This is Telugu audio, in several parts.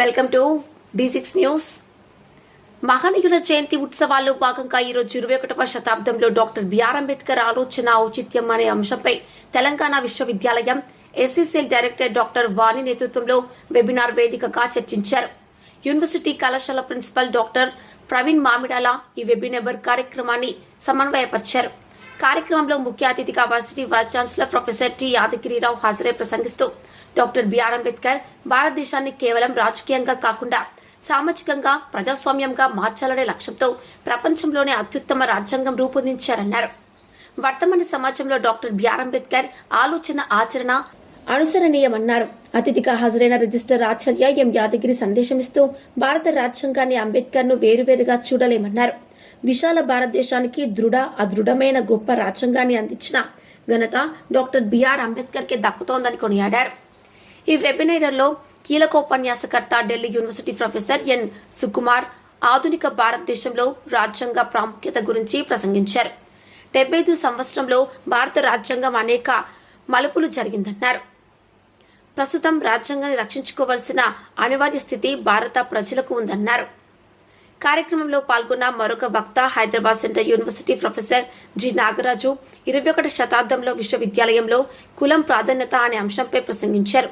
Welcome to D six news. మహనీయుల జయంతి ఉత్సవాల్లో భాగంగా ఈరోజు ఇరవై ఒకటవ శతాబ్దంలో డాక్టర్ బిఆర్ అంబేద్కర్ ఆలోచన ఔచిత్యం అనే అంశంపై తెలంగాణ విశ్వవిద్యాలయం ఎస్సీసీఎల్ డైరెక్టర్ డాక్టర్ వాణి నేతృత్వంలో వెబినార్ వేదికగా చర్చించారు. యూనివర్సిటీ కళాశాల ప్రిన్సిపల్ డాక్టర్ ప్రవీణ్ మామిడాల ఈ వెబినార్ కార్యక్రమాన్ని సమన్వయపరిచారు. కార్యక్రమంలో ముఖ్య అతిథిగా versity vice chancellor professor T Yadagirirao హాజరై ప్రసంగిస్తూ డాక్టర్ బిఆర్ అంబేద్కర్ భారతదేశాన్ని కేవలం రాజకీయంగా కాకుండా సామాజికంగా ప్రజాస్వామ్యంగా మార్చాలనే లక్ష్యంతో ప్రపంచంలోనే అత్యుత్తమ రాజ్యాంగం రూపొందించారన్నారు. వర్తమాన సమాజంలో డాక్టర్ బిఆర్ అంబేద్కర్ ఆలోచన ఆచరణ అనుసరణీయమన్నారు. అతిథిగా హాజరైన రిజిస్టర్ ఆచార్య ఎం యాదగిరి సందేశమిస్తూ భారత రాజ్యాంగాన్ని అంబేద్కర్ను వేరువేరుగా చూడలేమన్నారు. విశాల భారతదేశానికి దృఢ అదృఢమైన గొప్ప రాజ్యాంగాన్ని అందించిన ఘనత డాక్టర్ బిఆర్ అంబేద్కర్కి దక్కుతోందని కొనియాడారు. ఈ వెబినార్లో కీలకోపన్యాసకర్త Delhi university professor N. Sukumar ఆధునిక భారతదేశంలో రాజ్యాంగ ప్రాముఖ్యత గురించి ప్రసంగించారు. డెబ్బై ఐదు సంవత్సరంలో భారత రాజ్యాంగం అనేక మలుపులు జరిగిందన్నారు. ప్రస్తుతం రాజ్యాంగాన్ని రక్షించుకోవాల్సిన అనివార్య స్థితి భారత ప్రజలకు ఉందన్నారు. కార్యక్రమంలో పాల్గొన్న మరొక వక్త Hyderabad central university professor G Nagaraju ఇరవై ఒకటి శతాబ్దంలో విశ్వవిద్యాలయంలో కులం ప్రాధాన్యత అనే అంశంపై ప్రసంగించారు.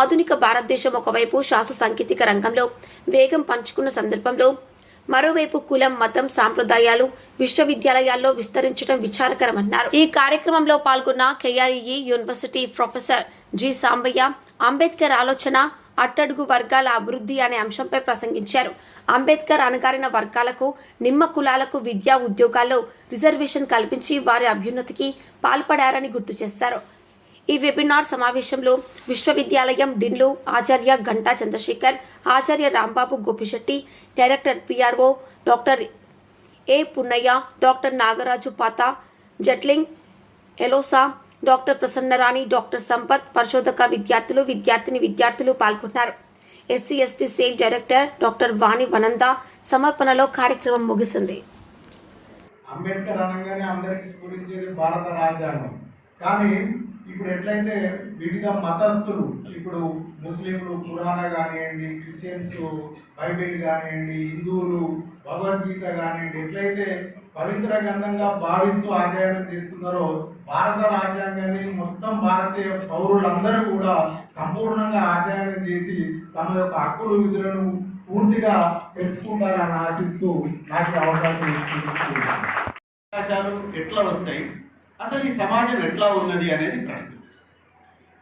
ఆధునిక భారతదేశం ఒకవైపు శాస్త్ర సాంకేతిక రంగంలో వేగం పంచుకున్న సందర్భంలో మరోవైపు కులం మతం సాంప్రదాయాలు విశ్వవిద్యాలయాల్లో విస్తరించడం విచారకరమన్నారు. ఈ కార్యక్రమంలో పాల్గొన్న KRE university professor G Sambaiah Ambedkar ఆలోచన అట్టడుగు వర్గాల అభివృద్ధి అనే అంశంపై ప్రసంగించారు. అంబేద్కర్ అణగారిన వర్గాలకు నిమ్మ కులాలకు విద్యా ఉద్యోగాల్లో రిజర్వేషన్ కల్పించి వారి అభ్యున్నతికి పాల్పడారని గుర్తు చేశారు ఈ వెబినార్ సమావేశంలో విశ్వవిద్యాలయం డిన్లు ఆచార్య గంటా చంద్రశేఖర్ ఆచార్య Rambabu Gopisetty director PRO doctor A Punnaiah doctor Nagaraju పాత జట్లింగ్ ఎలోసా డాక్టర్ ప్రసన్నరాణి డాక్టర్ సంపత్ పరిశోధక విద్యార్థులు విద్యార్థిని విద్యార్థులు పాల్గొన్నారు. SC ST cell director doctor Vani వనంద సమర్పణలో కార్యక్రమం ముగిసింది. అంబేద్కర్ అనగానే అందరికి స్ఫురించేది భారత రాజ్యాంగం. కానీ ఇప్పుడు ఎట్లయితే వివిధ మతస్థులు ఇప్పుడు ముస్లింలు పురాణ కానివ్వండి క్రిస్టియన్స్ బైబిల్ కానివ్వండి హిందువులు భగవద్గీత కానివ్వండి ఎట్లయితే పవిత్ర గ్రంథంగా భావిస్తూ అధ్యయనం చేస్తున్నారో భారత రాజ్యాంగాన్ని మొత్తం భారతీయ పౌరులందరూ కూడా సంపూర్ణంగా అధ్యయనం చేసి తమ యొక్క హక్కులు విధులను పూర్తిగా తెలుసుకుంటారని ఆశిస్తూ నాకు అవకాశం అవకాశాలు ఎట్లా వస్తాయి? అసలు ఈ సమాజం ఎట్లా ఉన్నది అనేది ప్రశ్న.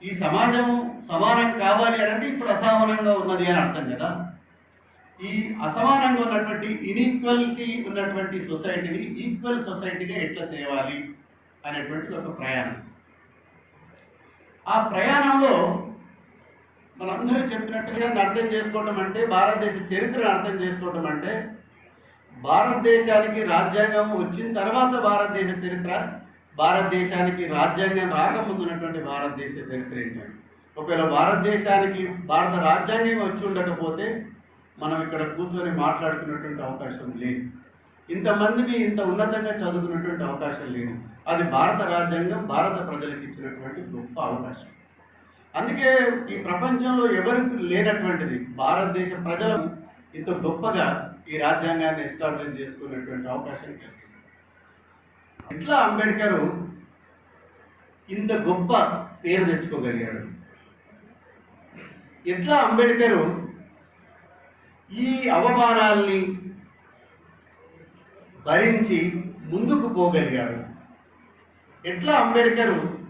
ఈ సమాజము సమానం కావాలి అని అంటే ఇప్పుడు అసమానంగా ఉన్నది అని అర్థం కదా? ఈ అసమానంగా ఉన్నటువంటి ఇన్ఈక్వల్టీ ఉన్నటువంటి సొసైటీని ఈక్వల్ సొసైటీగా ఎట్లా తేవాలి అనేటువంటిది ఒక ప్రయాణం. ఆ ప్రయాణంలో మనందరూ చెప్పినట్టుగా అర్థం చేసుకోవటం అంటే భారతదేశ చరిత్రను అర్థం చేసుకోవటం అంటే భారతదేశానికి రాజ్యాంగం వచ్చిన తర్వాత భారతదేశ చరిత్ర భారతదేశానికి రాజ్యాంగం రాకముందు ఉన్నటువంటి భారతదేశ చరిత్ర ఏంటంటే ఒకవేళ భారతదేశానికి భారత రాజ్యాంగం వచ్చి ఉండకపోతే మనం ఇక్కడ కూర్చొని మాట్లాడుకున్నటువంటి అవకాశం లేదు. ఇంతమందిని ఇంత ఉన్నతంగా చదువుకున్నటువంటి అవకాశం లేదు. అది భారత రాజ్యాంగం భారత ప్రజలకు ఇచ్చినటువంటి గొప్ప అవకాశం. అందుకే ఈ ప్రపంచంలో ఎవరికి లేనటువంటిది భారతదేశ ప్రజలు ఇంత గొప్పగా ఈ రాజ్యాంగాన్ని ఎస్టాబ్లిష్ చేసుకునేటువంటి అవకాశం కలిగింది ఇట్లా అంబేద్కర్ ఇంత గొప్ప పేరు తెచ్చుకోగలిగాడు. ఎట్లా అంబేద్కర్ ఈ అవమానాల్ని భరించి ముందుకు పోగలిగాడు. ఎట్లా అంబేద్కర్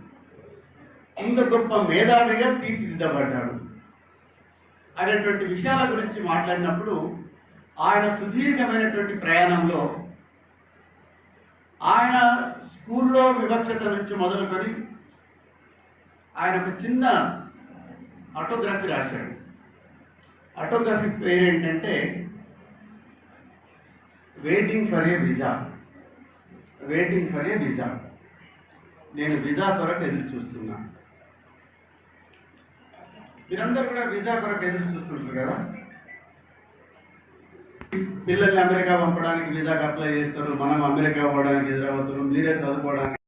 ఇంత గొప్ప మేధావిగా తీర్చిదిద్దబడ్డాడు? అనేటువంటి విషయాల గురించి మాట్లాడినప్పుడు ఆయన సుదీర్ఘమైనటువంటి ప్రయాణంలో ఆయన స్కూల్లో వివక్షత నుంచి మొదలుకొని ఆయన ఒక చిన్న ఆటోగ్రఫీ రాశాడు. ఆటోగ్రఫిక్ పేరు ఏంటంటే waiting for a visa waiting for a visa నేను విజా కొరకు ఎదురు చూస్తున్నా. మీరందరూ కూడా విజా కొరకు ఎదురు చూస్తుంటారు కదా? పిల్లల్ని అమెరికా పంపడానికి వీసాకి అప్లై చేస్తారు మనం అమెరికా పోవడానికి ఎదురవుతున్నాం మీరే చదువుకోవడానికి